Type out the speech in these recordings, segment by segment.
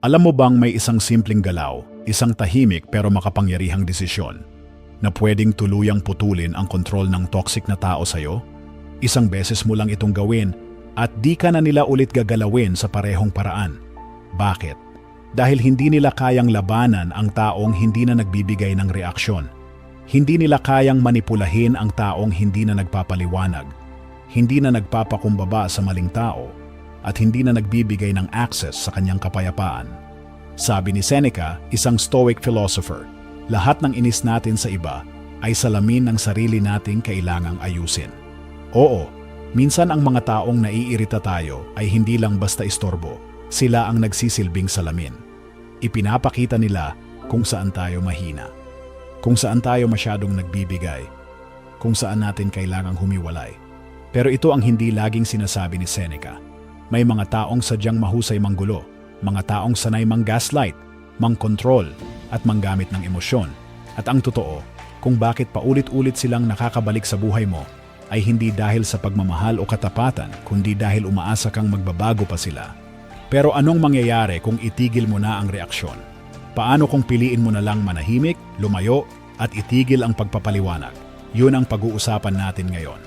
Alam mo bang may isang simpleng galaw, isang tahimik pero makapangyarihang desisyon na pwedeng tuluyang putulin ang kontrol ng toxic na tao sa'yo? Isang beses mo lang itong gawin at di ka na nila ulit gagalawin sa parehong paraan. Bakit? Dahil hindi nila kayang labanan ang taong hindi na nagbibigay ng reaksyon. Hindi nila kayang manipulahin ang taong hindi na nagpapaliwanag, hindi na nagpapakumbaba sa maling tao, at hindi na nagbibigay ng access sa kanyang kapayapaan. Sabi ni Seneca, isang Stoic philosopher, lahat ng inis natin sa iba ay salamin ng sarili nating kailangang ayusin. Oo, minsan ang mga taong naiirita tayo ay hindi lang basta istorbo, sila ang nagsisilbing salamin. Ipinapakita nila kung saan tayo mahina, kung saan tayo masyadong nagbibigay, kung saan natin kailangang humiwalay. Pero ito ang hindi laging sinasabi ni Seneca. May mga taong sadyang mahusay manggulo, mga taong sanay mang gaslight, mang control, at manggamit ng emosyon. At ang totoo, kung bakit paulit-ulit silang nakakabalik sa buhay mo, ay hindi dahil sa pagmamahal o katapatan, kundi dahil umaasa kang magbabago pa sila. Pero anong mangyayari kung itigil mo na ang reaksyon? Paano kung piliin mo na lang manahimik, lumayo, at itigil ang pagpapaliwanag? Yun ang pag-uusapan natin ngayon.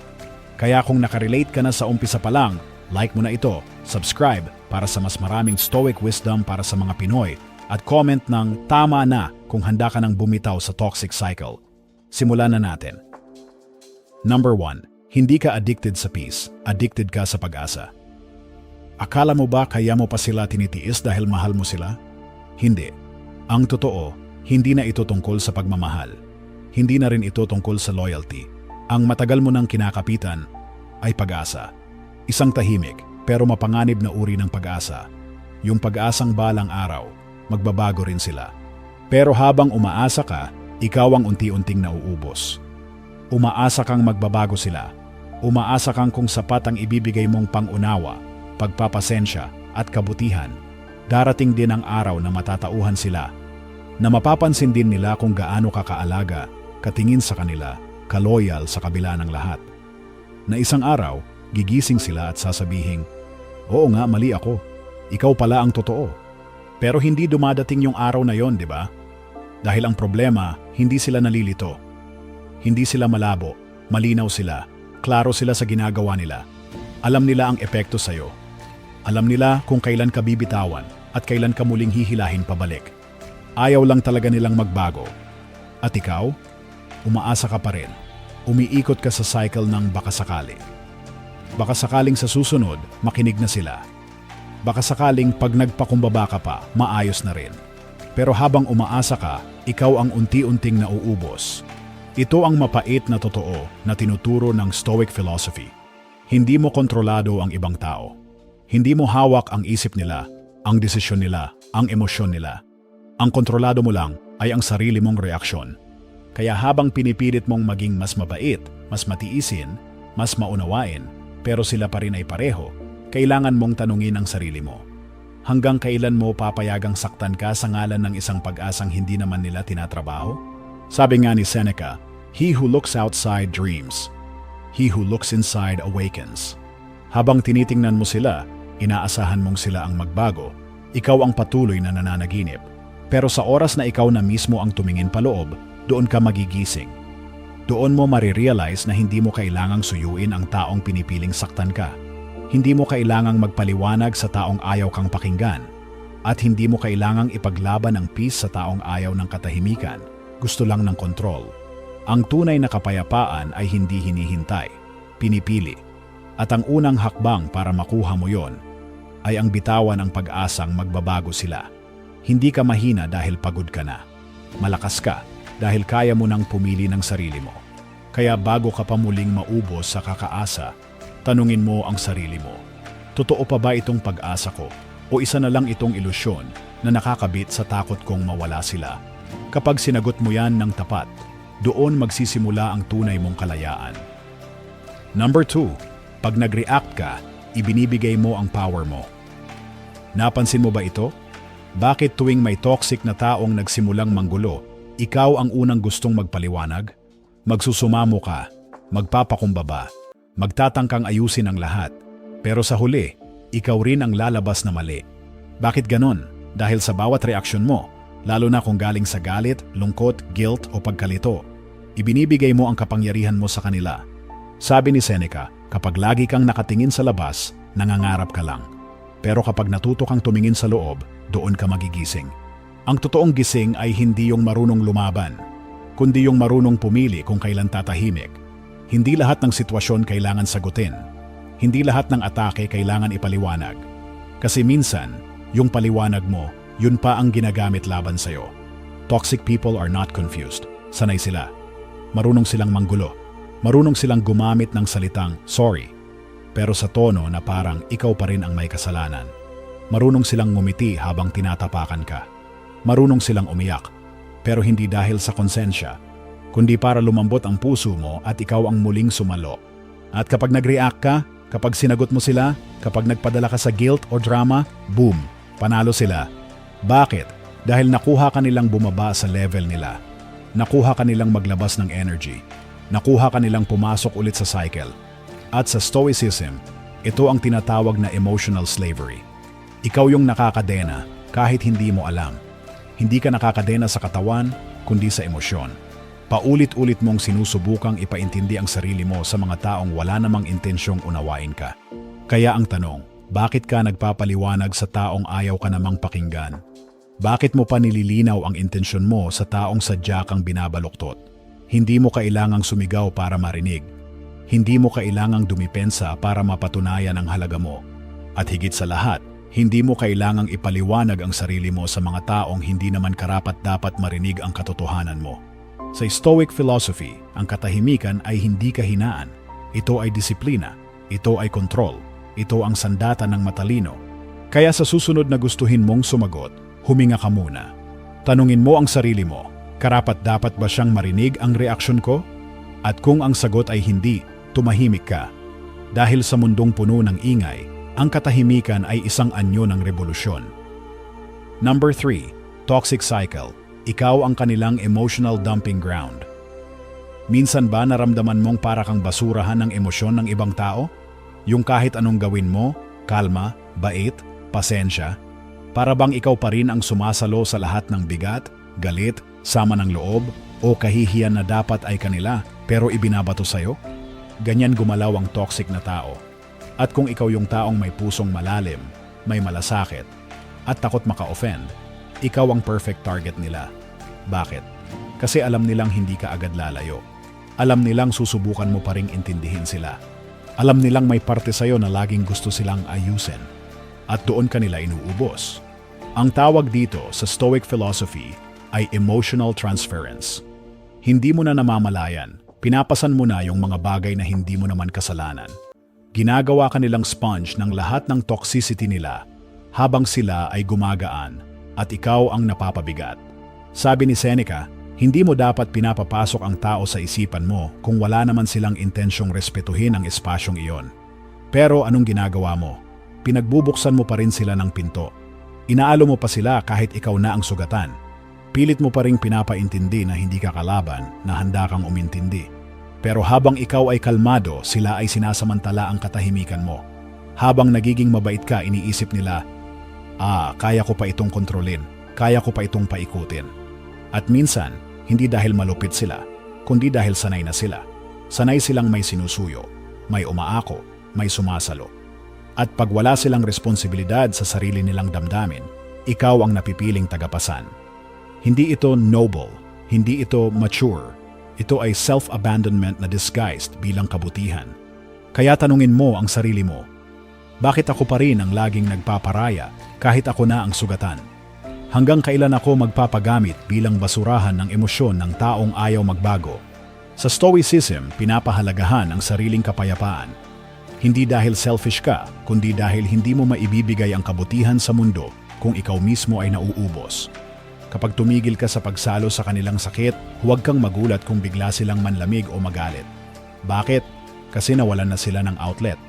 Kaya kung nakarelate ka na sa umpisa pa lang, like mo na ito, subscribe para sa mas maraming stoic wisdom para sa mga Pinoy, at comment ng tama na kung handa ka nang bumitaw sa toxic cycle. Simulan na natin. Number 1. Hindi ka addicted sa peace, addicted ka sa pag-asa. Akala mo ba kaya mo pa sila tinitiis dahil mahal mo sila? Hindi. Ang totoo, hindi na ito tungkol sa pagmamahal. Hindi na rin ito tungkol sa loyalty. Ang matagal mo nang kinakapitan ay pag-asa. Isang tahimik pero mapanganib na uri ng pag-asa. Yung pag-asang balang araw, magbabago rin sila. Pero habang umaasa ka, ikaw ang unti-unting nauubos. Umaasa kang magbabago sila. Umaasa kang kung sapat ang ibibigay mong pangunawa, pagpapasensya at kabutihan, darating din ang araw na matatauhan sila. Na mapapansin din nila kung gaano ka kaalaga, katingin sa kanila, kaloyal sa kabila ng lahat. Na isang araw, gigising sila at sasabihing, Oo nga, mali ako. Ikaw pala ang totoo. Pero hindi dumadating yung araw na yon, di ba? Dahil ang problema, hindi sila nalilito. Hindi sila malabo, malinaw sila, klaro sila sa ginagawa nila. Alam nila ang epekto sa'yo. Alam nila kung kailan ka bibitawan at kailan ka muling hihilahin pabalik. Ayaw lang talaga nilang magbago. At ikaw, umaasa ka pa rin. Umiikot ka sa cycle ng baka sakali. Baka sakaling sa susunod, makinig na sila. Baka sakaling pag nagpakumbaba ka pa, maayos na rin. Pero habang umaasa ka, ikaw ang unti-unting nauubos. Ito ang mapait na totoo na tinuturo ng Stoic philosophy. Hindi mo kontrolado ang ibang tao. Hindi mo hawak ang isip nila, ang desisyon nila, ang emosyon nila. Ang kontrolado mo lang ay ang sarili mong reaksyon. Kaya habang pinipilit mong maging mas mabait, mas matiisin, mas maunawain, pero sila pa rin ay pareho, kailangan mong tanungin ang sarili mo. Hanggang kailan mo papayagang saktan ka sa ngalan ng isang pag-asang hindi naman nila tinatrabaho? Sabi nga ni Seneca, He who looks outside dreams. He who looks inside awakens. Habang tinitingnan mo sila, inaasahan mong sila ang magbago, ikaw ang patuloy na nananaginip. Pero sa oras na ikaw na mismo ang tumingin paloob, doon ka magigising. Doon mo marirealize na hindi mo kailangang suyuin ang taong pinipiling saktan ka. Hindi mo kailangang magpaliwanag sa taong ayaw kang pakinggan. At hindi mo kailangang ipaglaban ang peace sa taong ayaw ng katahimikan. Gusto lang ng kontrol. Ang tunay na kapayapaan ay hindi hinihintay, pinipili. At ang unang hakbang para makuha mo yon ay ang bitawan ang pag-asang magbabago sila. Hindi ka mahina dahil pagod ka na. Malakas ka dahil kaya mo nang pumili ng sarili mo. Kaya bago ka pa muling maubos sa kakaasa, tanungin mo ang sarili mo. Totoo pa ba itong pag-asa ko o isa na lang itong ilusyon na nakakabit sa takot kong mawala sila? Kapag sinagot mo yan ng tapat, doon magsisimula ang tunay mong kalayaan. Number 2. Pag nag-react ka, ibinibigay mo ang power mo. Napansin mo ba ito? Bakit tuwing may toxic na taong nagsimulang manggulo, ikaw ang unang gustong magpaliwanag? Magsusumamo ka, magpapakumbaba, magtatangkang ayusin ang lahat. Pero sa huli, ikaw rin ang lalabas na mali. Bakit ganon? Dahil sa bawat reaksyon mo, lalo na kung galing sa galit, lungkot, guilt o pagkalito, ibinibigay mo ang kapangyarihan mo sa kanila. Sabi ni Seneca, kapag lagi kang nakatingin sa labas, nangangarap ka lang. Pero kapag natuto kang tumingin sa loob, doon ka magigising. Ang totoong gising ay hindi yung marunong lumaban, kundi yung marunong pumili kung kailan tatahimik. Hindi lahat ng sitwasyon kailangan sagutin. Hindi lahat ng atake kailangan ipaliwanag. Kasi minsan, yung paliwanag mo, yun pa ang ginagamit laban sa'yo. Toxic people are not confused. Sanay sila. Marunong silang manggulo. Marunong silang gumamit ng salitang sorry. Pero sa tono na parang ikaw pa rin ang may kasalanan. Marunong silang ngumiti habang tinatapakan ka. Marunong silang umiyak. Pero hindi dahil sa konsensya, kundi para lumambot ang puso mo at ikaw ang muling sumalo. At kapag nag-react ka, kapag sinagot mo sila, kapag nagpadala ka sa guilt o drama, boom, panalo sila. Bakit? Dahil nakuha ka nilang bumaba sa level nila. Nakuha ka nilang maglabas ng energy. Nakuha ka nilang pumasok ulit sa cycle. At sa Stoicism, ito ang tinatawag na emotional slavery. Ikaw yung nakakadena kahit hindi mo alam. Hindi ka nakakadena sa katawan, kundi sa emosyon. Paulit-ulit mong sinusubukang ipaintindi ang sarili mo sa mga taong wala namang intensyong unawain ka. Kaya ang tanong, bakit ka nagpapaliwanag sa taong ayaw ka namang pakinggan? Bakit mo pa nililinaw ang intensyon mo sa taong sadya kang binabaluktot? Hindi mo kailangang sumigaw para marinig. Hindi mo kailangang dumipensa para mapatunayan ang halaga mo. At higit sa lahat, hindi mo kailangang ipaliwanag ang sarili mo sa mga taong hindi naman karapat dapat marinig ang katotohanan mo. Sa Stoic philosophy, ang katahimikan ay hindi kahinaan. Ito ay disiplina. Ito ay kontrol. Ito ang sandata ng matalino. Kaya sa susunod na gustuhin mong sumagot, huminga ka muna. Tanungin mo ang sarili mo, karapat dapat ba siyang marinig ang reaksyon ko? At kung ang sagot ay hindi, tumahimik ka. Dahil sa mundong puno ng ingay, ang katahimikan ay isang anyo ng revolusyon. Number 3. Toxic Cycle. Ikaw ang kanilang emotional dumping ground. Minsan ba naramdaman mong para kang basurahan ng emosyon ng ibang tao? Yung kahit anong gawin mo, kalma, bait, pasensya, para bang ikaw pa rin ang sumasalo sa lahat ng bigat, galit, sama ng loob, o kahihiyan na dapat ay kanila pero ibinabato sa'yo? Ganyan gumalaw ang toxic na tao. At kung ikaw yung taong may pusong malalim, may malasakit, at takot maka-offend, ikaw ang perfect target nila. Bakit? Kasi alam nilang hindi ka agad lalayo. Alam nilang susubukan mo pa ring intindihin sila. Alam nilang may parte sa'yo na laging gusto silang ayusin. At doon ka nila inuubos. Ang tawag dito sa Stoic philosophy ay emotional transference. Hindi mo na namamalayan, pinapasan mo na yung mga bagay na hindi mo naman kasalanan. Ginagawa ka nilang sponge ng lahat ng toxicity nila habang sila ay gumagaan at ikaw ang napapabigat. Sabi ni Seneca, hindi mo dapat pinapapasok ang tao sa isipan mo kung wala naman silang intensyong respetuhin ang espasyong iyon. Pero anong ginagawa mo? Pinagbubuksan mo pa rin sila ng pinto. Inaalo mo pa sila kahit ikaw na ang sugatan. Pilit mo pa rin pinapaintindi na hindi ka kalaban, na handa kang umintindi. Pero habang ikaw ay kalmado, sila ay sinasamantala ang katahimikan mo. Habang nagiging mabait ka, iniisip nila, Ah, kaya ko pa itong kontrolin. Kaya ko pa itong paikutin. At minsan, hindi dahil malupit sila, kundi dahil sanay na sila. Sanay silang may sinusuyo, may umaako, may sumasalo. At pag wala silang responsibilidad sa sarili nilang damdamin, ikaw ang napipiling tagapasan. Hindi ito noble, hindi ito mature. Ito ay self-abandonment na disguised bilang kabutihan. Kaya tanungin mo ang sarili mo, bakit ako pa rin ang laging nagpaparaya kahit ako na ang sugatan? Hanggang kailan ako magpapagamit bilang basurahan ng emosyon ng taong ayaw magbago? Sa Stoicism, pinapahalagahan ang sariling kapayapaan. Hindi dahil selfish ka, kundi dahil hindi mo maibibigay ang kabutihan sa mundo kung ikaw mismo ay nauubos. Kapag tumigil ka sa pagsalo sa kanilang sakit, huwag kang magulat kung bigla silang manlamig o magalit. Bakit? Kasi nawalan na sila ng outlet.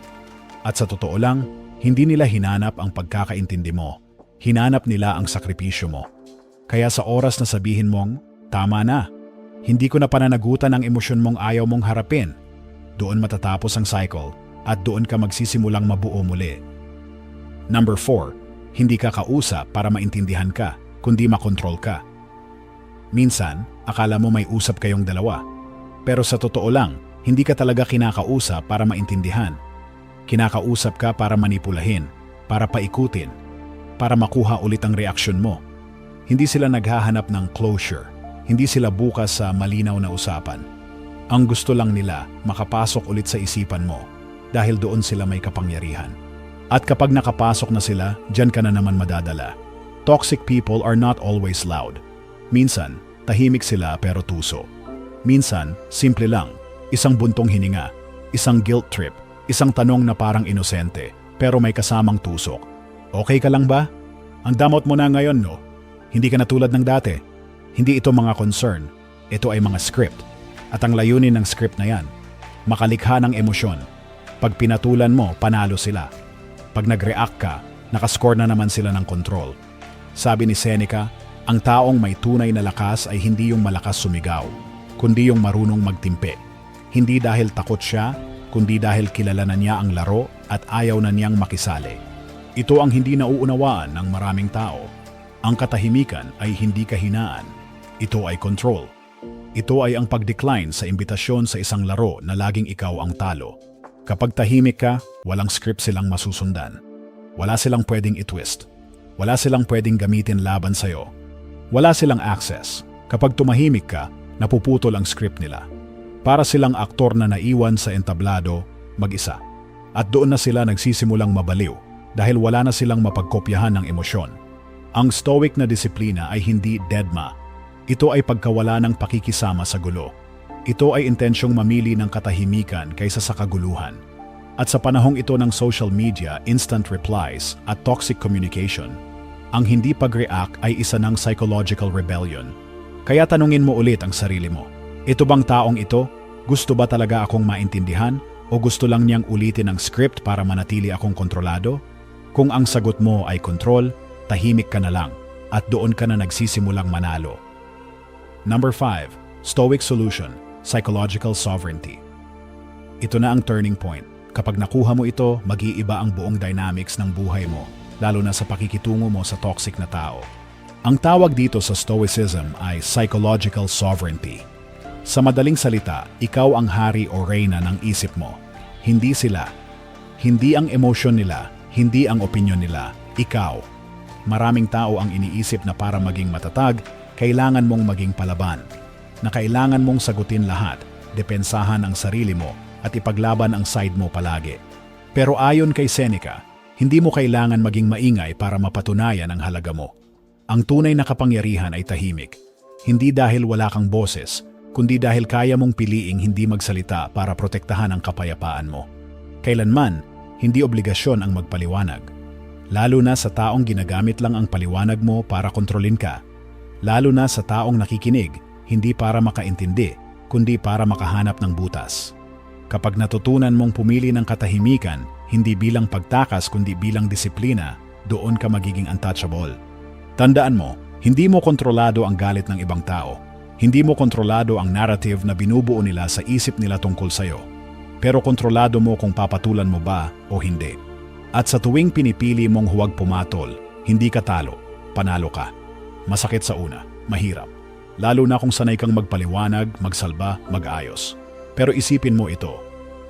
At sa totoo lang, hindi nila hinanap ang pagkakaintindi mo. Hinanap nila ang sakripisyo mo. Kaya sa oras na sabihin mong, tama na, hindi ko na pananagutan ang emosyon mong ayaw mong harapin, doon matatapos ang cycle at doon ka magsisimulang mabuo muli. Number 4. Hindi ka kausap para maintindihan ka, kundi makontrol ka. Minsan, akala mo may usap kayong dalawa. Pero sa totoo lang, hindi ka talaga kinakausap para maintindihan. Kinakausap ka para manipulahin, para paikutin, para makuha ulit ang reaksyon mo. Hindi sila naghahanap ng closure. Hindi sila bukas sa malinaw na usapan. Ang gusto lang nila makapasok ulit sa isipan mo dahil doon sila may kapangyarihan. At kapag nakapasok na sila, dyan ka na naman madadala. Toxic people are not always loud. Minsan, tahimik sila pero tuso. Minsan, simple lang, isang buntong hininga, isang guilt trip, isang tanong na parang inosente pero may kasamang tusok. Okay ka lang ba? Ang damot mo na ngayon, no? Hindi ka na tulad ng dati. Hindi ito mga concern. Ito ay mga script. At ang layunin ng script na yan, makalikha ng emosyon. Pag pinatulan mo, panalo sila. Pag nag-react ka, nakascore na naman sila ng control. Sabi ni Seneca, ang taong may tunay na lakas ay hindi yung malakas sumigaw, kundi yung marunong magtimpe. Hindi dahil takot siya, kundi dahil kilala na niya ang laro at ayaw na niyang makisali. Ito ang hindi nauunawaan ng maraming tao. Ang katahimikan ay hindi kahinaan. Ito ay control. Ito ay ang pag-decline sa imbitasyon sa isang laro na laging ikaw ang talo. Kapag tahimik ka, walang script silang masusundan. Wala silang pwedeng itwist. Wala silang pwedeng gamitin laban sa'yo. Wala silang access. Kapag tumahimik ka, napuputol ang script nila. Para silang aktor na naiwan sa entablado, mag-isa. At doon na sila nagsisimulang mabaliw dahil wala na silang mapagkopyahan ng emosyon. Ang stoic na disiplina ay hindi deadma. Ito ay pagkawala ng pakikisama sa gulo. Ito ay intensyong mamili ng katahimikan kaysa sa kaguluhan. At sa panahong ito ng social media, instant replies at toxic communication, ang hindi pag-react ay isa ng psychological rebellion. Kaya tanungin mo ulit ang sarili mo. Ito bang taong ito? Gusto ba talaga akong maintindihan? O gusto lang niyang ulitin ang script para manatili akong kontrolado? Kung ang sagot mo ay control, tahimik ka na lang at doon ka na nagsisimulang manalo. Number 5. Stoic Solution Psychological Sovereignty Ito na ang turning point. Kapag nakuha mo ito, mag-iiba ang buong dynamics ng buhay mo, lalo na sa pakikitungo mo sa toxic na tao. Ang tawag dito sa Stoicism ay psychological sovereignty. Sa madaling salita, ikaw ang hari o reyna ng isip mo. Hindi sila. Hindi ang emosyon nila, hindi ang opinyon nila, ikaw. Maraming tao ang iniisip na para maging matatag, kailangan mong maging palaban. Na kailangan mong sagutin lahat, depensahan ang sarili mo at ipaglaban ang side mo palagi. Pero ayon kay Seneca, hindi mo kailangan maging maingay para mapatunayan ang halaga mo. Ang tunay na kapangyarihan ay tahimik. Hindi dahil wala kang boses, kundi dahil kaya mong piliing hindi magsalita para protektahan ang kapayapaan mo. Kailanman, hindi obligasyon ang magpaliwanag. Lalo na sa taong ginagamit lang ang paliwanag mo para kontrolin ka. Lalo na sa taong nakikinig, hindi para makaintindi, kundi para makahanap ng butas. Kapag natutunan mong pumili ng katahimikan, hindi bilang pagtakas kundi bilang disiplina, doon ka magiging untouchable. Tandaan mo, hindi mo kontrolado ang galit ng ibang tao. Hindi mo kontrolado ang narrative na binubuo nila sa isip nila tungkol sa'yo. Pero kontrolado mo kung papatulan mo ba o hindi. At sa tuwing pinipili mong huwag pumatol, hindi ka talo, panalo ka. Masakit sa una, mahirap. Lalo na kung sanay kang magpaliwanag, magsalba, mag-ayos. Pero isipin mo ito,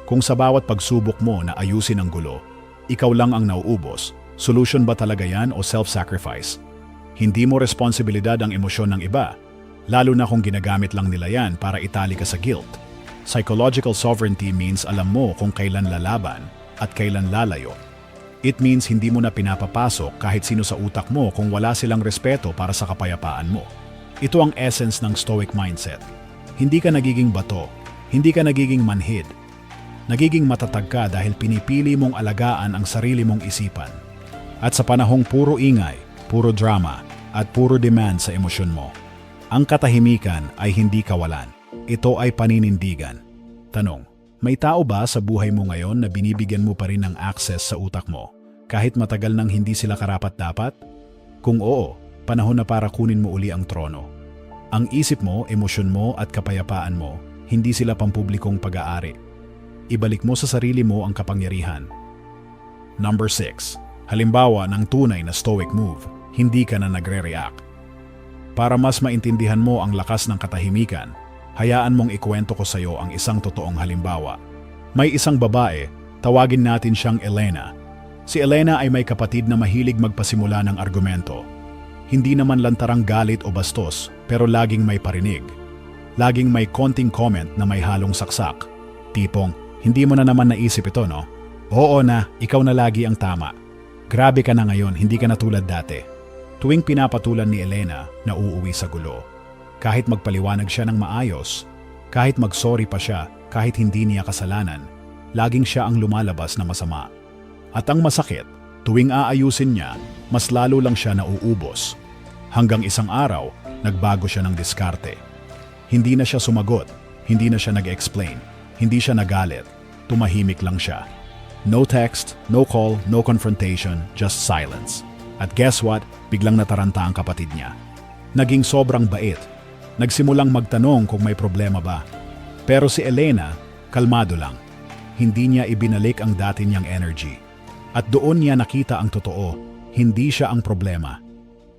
kung sa bawat pagsubok mo na ayusin ang gulo, ikaw lang ang nauubos, solution ba talaga yan o self-sacrifice? Hindi mo responsibilidad ang emosyon ng iba, lalo na kung ginagamit lang nila yan para itali ka sa guilt. Psychological sovereignty means alam mo kung kailan lalaban at kailan lalayo. It means hindi mo na pinapapasok kahit sino sa utak mo kung wala silang respeto para sa kapayapaan mo. Ito ang essence ng stoic mindset. Hindi ka nagiging bato, hindi ka nagiging manhid. Nagiging matatag ka dahil pinipili mong alagaan ang sarili mong isipan. At sa panahong puro ingay, puro drama, at puro demand sa emosyon mo, ang katahimikan ay hindi kawalan. Ito ay paninindigan. Tanong, may tao ba sa buhay mo ngayon na binibigyan mo pa rin ng access sa utak mo kahit matagal nang hindi sila karapat-dapat? Kung oo, panahon na para kunin mo uli ang trono. Ang isip mo, emosyon mo at kapayapaan mo, hindi sila pampublikong pag-aari. Ibalik mo sa sarili mo ang kapangyarihan. Number 6. Halimbawa ng tunay na stoic move, hindi ka na nagre-react. Para mas maintindihan mo ang lakas ng katahimikan, hayaan mong ikwento ko sa iyo ang isang totoong halimbawa. May isang babae, tawagin natin siyang Elena. Si Elena ay may kapatid na mahilig magpasimula ng argumento. Hindi naman lantarang galit o bastos, pero laging may parinig. Laging may konting comment na may halong saksak. Tipong, hindi mo na naman naisip ito, no? Oo na, ikaw na lagi ang tama. Grabe ka na ngayon, hindi ka na tulad dati. Tuwing pinapatulan ni Elena na uuwi sa gulo. Kahit magpaliwanag siya ng maayos, kahit magsorry pa siya, kahit hindi niya kasalanan, laging siya ang lumalabas na masama. At ang masakit, tuwing aayusin niya, mas lalo lang siya nauubos. Hanggang isang araw, nagbago siya ng diskarte. Hindi na siya sumagot, hindi na siya nag-explain, hindi siya nagalit, tumahimik lang siya. No text, no call, no confrontation, just silence. At guess what? Biglang nataranta ang kapatid niya. Naging sobrang bait. Nagsimulang magtanong kung may problema ba. Pero si Elena, kalmado lang. Hindi niya ibinalik ang dati niyang energy. At doon niya nakita ang totoo, hindi siya ang problema.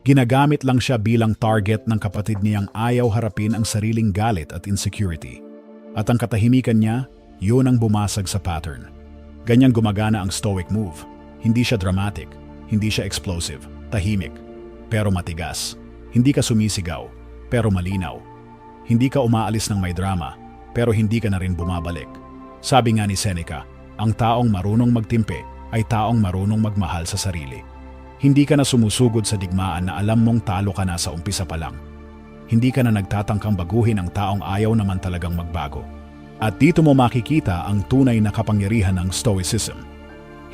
Ginagamit lang siya bilang target ng kapatid niyang ayaw harapin ang sariling galit at insecurity. At ang katahimikan niya, yun ang bumasag sa pattern. Ganyan gumagana ang stoic move. Hindi siya dramatic, hindi siya explosive, tahimik, pero matigas. Hindi ka sumisigaw, pero malinaw. Hindi ka umaalis ng may drama, pero hindi ka na rin bumabalik. Sabi nga ni Seneca, ang taong marunong magtimpe ay taong marunong magmahal sa sarili. Hindi ka na sumusugod sa digmaan na alam mong talo ka na sa umpisa pa lang. Hindi ka na nagtatangkang baguhin ang taong ayaw naman talagang magbago. At dito mo makikita ang tunay na kapangyarihan ng Stoicism.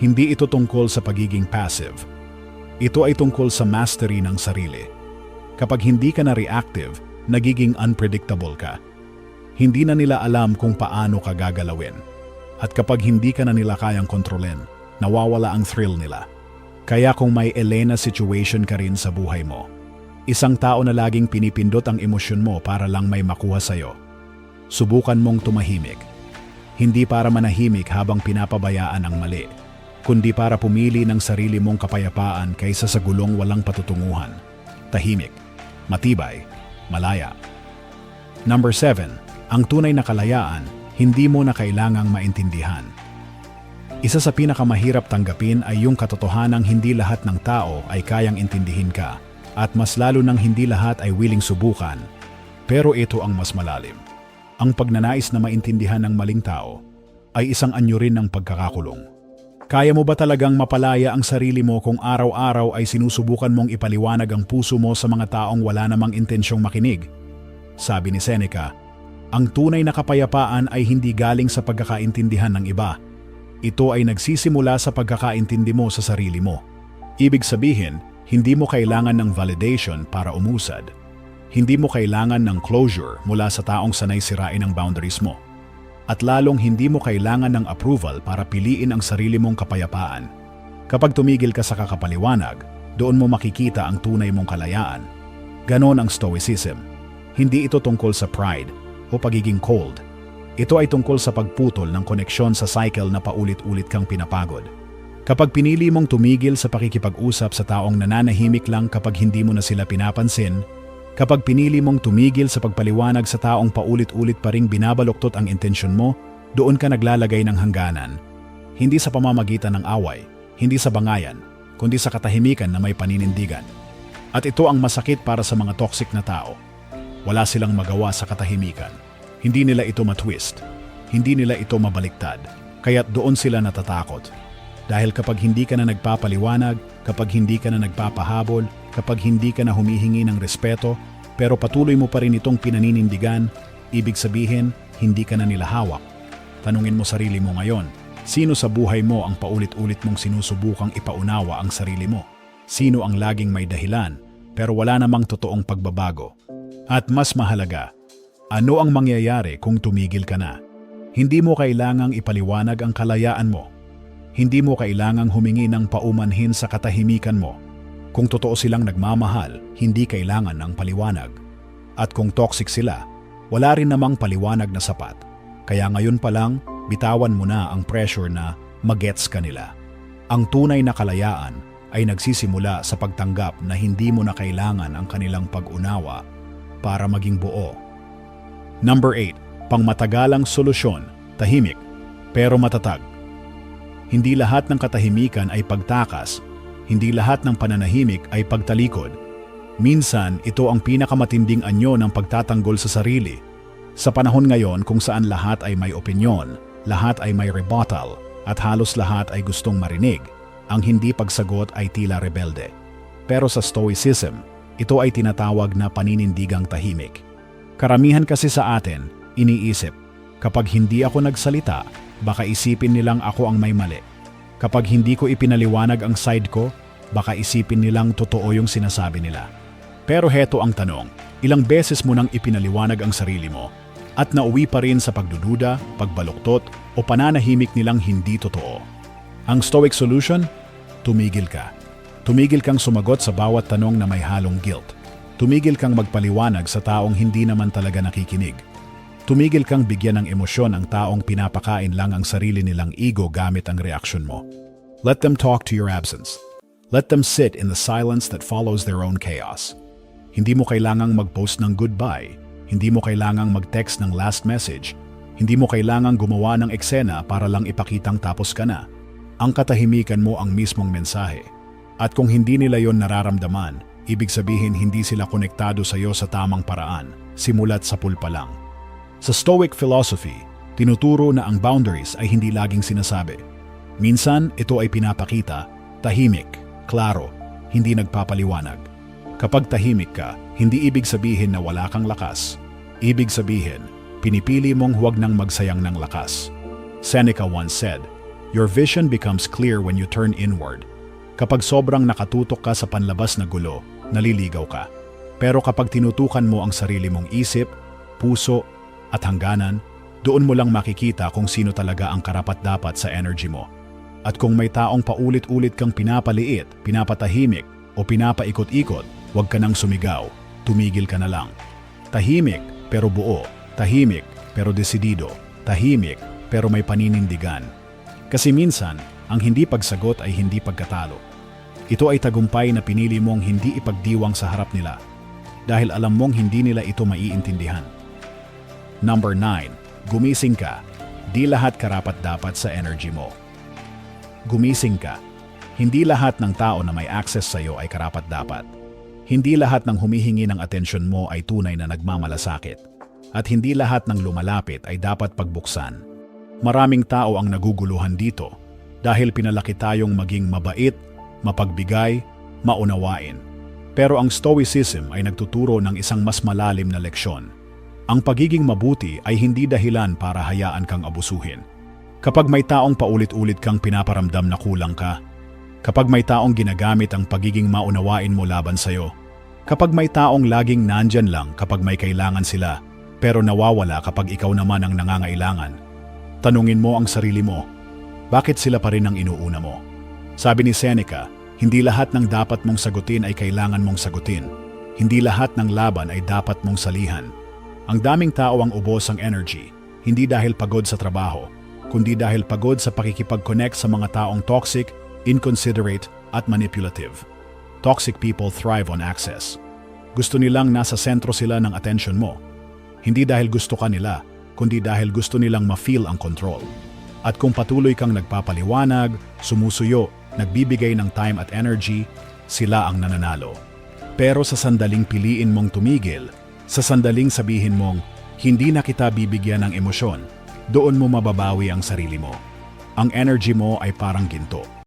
Hindi ito tungkol sa pagiging passive. Ito ay tungkol sa mastery ng sarili. Kapag hindi ka na reactive, nagiging unpredictable ka. Hindi na nila alam kung paano ka gagalawin. At kapag hindi ka na nila kayang kontrolin, nawawala ang thrill nila. Kaya kung may Elena situation ka rin sa buhay mo, isang tao na laging pinipindot ang emosyon mo para lang may makuha sa'yo, subukan mong tumahimik. Hindi para manahimik habang pinapabayaan ang mali, kundi para pumili ng sarili mong kapayapaan kaysa sa gulong walang patutunguhan. Tahimik, matibay, malaya. Number 7. Ang tunay na kalayaan, hindi mo na kailangang maintindihan. Isa sa pinakamahirap tanggapin ay yung katotohanang hindi lahat ng tao ay kayang intindihin ka at mas lalo nang hindi lahat ay willing subukan. Pero ito ang mas malalim. Ang pagnanais na maintindihan ng maling tao ay isang anyo rin ng pagkakakulong. Kaya mo ba talagang mapalaya ang sarili mo kung araw-araw ay sinusubukan mong ipaliwanag ang puso mo sa mga taong wala namang intensyong makinig? Sabi ni Seneca, ang tunay na kapayapaan ay hindi galing sa pagkakaintindihan ng iba. Ito ay nagsisimula sa pagkakaintindi mo sa sarili mo. Ibig sabihin, hindi mo kailangan ng validation para umusad. Hindi mo kailangan ng closure mula sa taong sanay sirain ang boundaries mo. At lalong hindi mo kailangan ng approval para piliin ang sarili mong kapayapaan. Kapag tumigil ka sa kakapaliwanag, doon mo makikita ang tunay mong kalayaan. Ganon ang stoicism. Hindi ito tungkol sa pride o pagiging cold. Ito ay tungkol sa pagputol ng koneksyon sa cycle na paulit-ulit kang pinapagod. Kapag pinili mong tumigil sa pakikipag-usap sa taong nananahimik lang kapag hindi mo na sila pinapansin, kapag pinili mong tumigil sa pagpaliwanag sa taong paulit-ulit pa ring binabaluktot ang intensyon mo, doon ka naglalagay ng hangganan. Hindi sa pamamagitan ng away, hindi sa bangayan, kundi sa katahimikan na may paninindigan. At ito ang masakit para sa mga toxic na tao. Wala silang magawa sa katahimikan. Hindi nila ito matwist. Hindi nila ito mabaliktad. Kaya't doon sila natatakot. Dahil kapag hindi ka na nagpapaliwanag, kapag hindi ka na nagpapahabol, kapag hindi ka na humihingi ng respeto, pero patuloy mo pa rin itong pinaninindigan, ibig sabihin, hindi ka na nila hawak. Tanungin mo sarili mo ngayon, sino sa buhay mo ang paulit-ulit mong sinusubukang ipaunawa ang sarili mo? Sino ang laging may dahilan, pero wala namang totoong pagbabago? At mas mahalaga, ano ang mangyayari kung tumigil ka na? Hindi mo kailangang ipaliwanag ang kalayaan mo. Hindi mo kailangang humingi ng paumanhin sa katahimikan mo. Kung totoo silang nagmamahal, hindi kailangan ng paliwanag. At kung toxic sila, wala rin namang paliwanag na sapat. Kaya ngayon pa lang, bitawan mo na ang pressure na magets ka nila. Ang tunay na kalayaan ay nagsisimula sa pagtanggap na hindi mo na kailangan ang kanilang pag-unawa para maging buo. Number 8. Pangmatagalang solusyon, tahimik, pero matatag. Hindi lahat ng katahimikan ay pagtakas, hindi lahat ng pananahimik ay pagtalikod. Minsan, ito ang pinakamatinding anyo ng pagtatanggol sa sarili. Sa panahon ngayon kung saan lahat ay may opinyon, lahat ay may rebuttal, at halos lahat ay gustong marinig, ang hindi pagsagot ay tila rebelde. Pero sa Stoicism, ito ay tinatawag na paninindigang tahimik. Karamihan kasi sa atin, iniisip, kapag hindi ako nagsalita, baka isipin nilang ako ang may mali. Kapag hindi ko ipinaliwanag ang side ko, baka isipin nilang totoo yung sinasabi nila. Pero heto ang tanong, ilang beses mo nang ipinaliwanag ang sarili mo at nauwi pa rin sa pagdududa, pagbaluktot o pananahimik nilang hindi totoo. Ang Stoic solution? Tumigil ka. Tumigil kang sumagot sa bawat tanong na may halong guilt. Tumigil kang magpaliwanag sa taong hindi naman talaga nakikinig. Tumigil kang bigyan ng emosyon ang taong pinapakain lang ang sarili nilang ego gamit ang reaksyon mo. Let them talk to your absence. Let them sit in the silence that follows their own chaos. Hindi mo kailangang mag-post ng goodbye. Hindi mo kailangang mag-text ng last message. Hindi mo kailangang gumawa ng eksena para lang ipakitang tapos ka na. Ang katahimikan mo ang mismong mensahe. At kung hindi nila yon nararamdaman, ibig sabihin hindi sila konektado sa iyo sa tamang paraan, simulat sa pulpa lang. Sa Stoic philosophy, tinuturo na ang boundaries ay hindi laging sinasabi. Minsan, ito ay pinapakita, tahimik, klaro, hindi nagpapaliwanag. Kapag tahimik ka, hindi ibig sabihin na wala kang lakas. Ibig sabihin, pinipili mong huwag nang magsayang ng lakas. Seneca once said, Your vision becomes clear when you turn inward. Kapag sobrang nakatutok ka sa panlabas na gulo, naliligaw ka. Pero kapag tinutukan mo ang sarili mong isip, puso, at hangganan, doon mo lang makikita kung sino talaga ang karapat-dapat sa energy mo. At kung may taong paulit-ulit kang pinapaliit, pinapatahimik, o pinapaikot-ikot, huwag ka nang sumigaw, tumigil ka na lang. Tahimik pero buo, tahimik pero desidido, tahimik pero may paninindigan. Kasi minsan, ang hindi pagsagot ay hindi pagkatalo. Ito ay tagumpay na pinili mong hindi ipagdiwang sa harap nila dahil alam mong hindi nila ito maiintindihan. Number 9. Gumising ka. Di lahat karapat dapat sa energy mo. Gumising ka. Hindi lahat ng tao na may access sa iyo ay karapat dapat. Hindi lahat ng humihingi ng atensyon mo ay tunay na nagmamalasakit. At hindi lahat ng lumalapit ay dapat pagbuksan. Maraming tao ang naguguluhan dito dahil pinalaki tayong maging mabait, mapagbigay, maunawain. Pero ang Stoicism ay nagtuturo ng isang mas malalim na leksyon. Ang pagiging mabuti ay hindi dahilan para hayaan kang abusuhin. Kapag may taong paulit-ulit kang pinaparamdam na kulang ka, kapag may taong ginagamit ang pagiging maunawain mo laban sa'yo, kapag may taong laging nandyan lang kapag may kailangan sila, pero nawawala kapag ikaw naman ang nangangailangan, tanungin mo ang sarili mo, bakit sila pa rin ang inuuna mo? Sabi ni Seneca, hindi lahat ng dapat mong sagutin ay kailangan mong sagutin. Hindi lahat ng laban ay dapat mong salihan. Ang daming tao ang ubos ang energy, hindi dahil pagod sa trabaho, kundi dahil pagod sa pakikipag-connect sa mga taong toxic, inconsiderate, at manipulative. Toxic people thrive on access. Gusto nilang nasa sentro sila ng attention mo. Hindi dahil gusto ka nila, kundi dahil gusto nilang ma-feel ang control. At kung patuloy kang nagpapaliwanag, sumusuyo, nagbibigay ng time at energy, sila ang nananalo. Pero sa sandaling piliin mong tumigil, sa sandaling sabihin mong, hindi na kita bibigyan ng emosyon, doon mo mababawi ang sarili mo. Ang energy mo ay parang ginto.